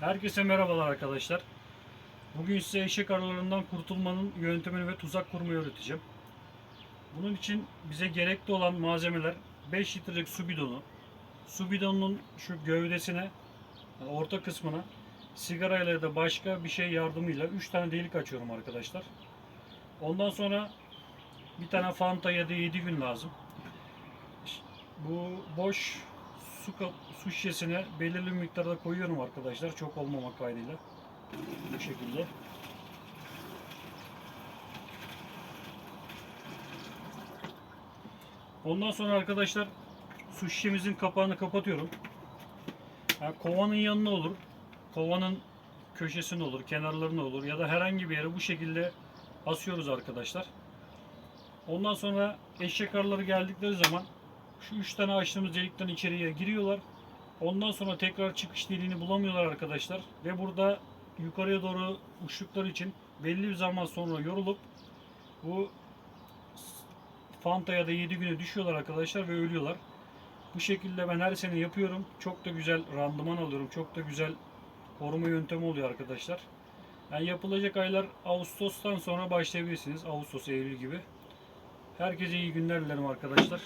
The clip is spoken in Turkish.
Herkese merhabalar arkadaşlar. Bugün size eşek arılarından kurtulmanın yöntemini ve tuzak kurmayı öğreteceğim. Bunun için bize gerekli olan malzemeler 5 litrelik su bidonu, su bidonunun şu gövdesine, orta kısmına sigarayla ya da başka bir şey yardımıyla 3 tane delik açıyorum arkadaşlar. Ondan sonra bir tane Fanta ya da 7 gün lazım. Bu boş su, su şişesine belirli bir miktarda koyuyorum arkadaşlar. Çok olmamak kaydıyla. Bu şekilde. Ondan sonra arkadaşlar su şişemizin kapağını kapatıyorum. Yani kovanın yanına olur. Kovanın köşesine olur, kenarlarına olur ya da herhangi bir yere bu şekilde asıyoruz arkadaşlar. Ondan sonra eşek arıları geldikleri zaman şu üç tane açtığımız delikten içeriye giriyorlar. Ondan sonra tekrar çıkış deliğini bulamıyorlar arkadaşlar. Ve burada yukarıya doğru uçtukları için belli bir zaman sonra yorulup bu Fanta ya da 7 güne düşüyorlar arkadaşlar ve ölüyorlar. Bu şekilde ben her sene yapıyorum. Çok da güzel randıman alıyorum. Çok da güzel koruma yöntemi oluyor arkadaşlar. Yani yapılacak aylar Ağustos'tan sonra başlayabilirsiniz. Ağustos, Eylül gibi. Herkese iyi günler dilerim arkadaşlar.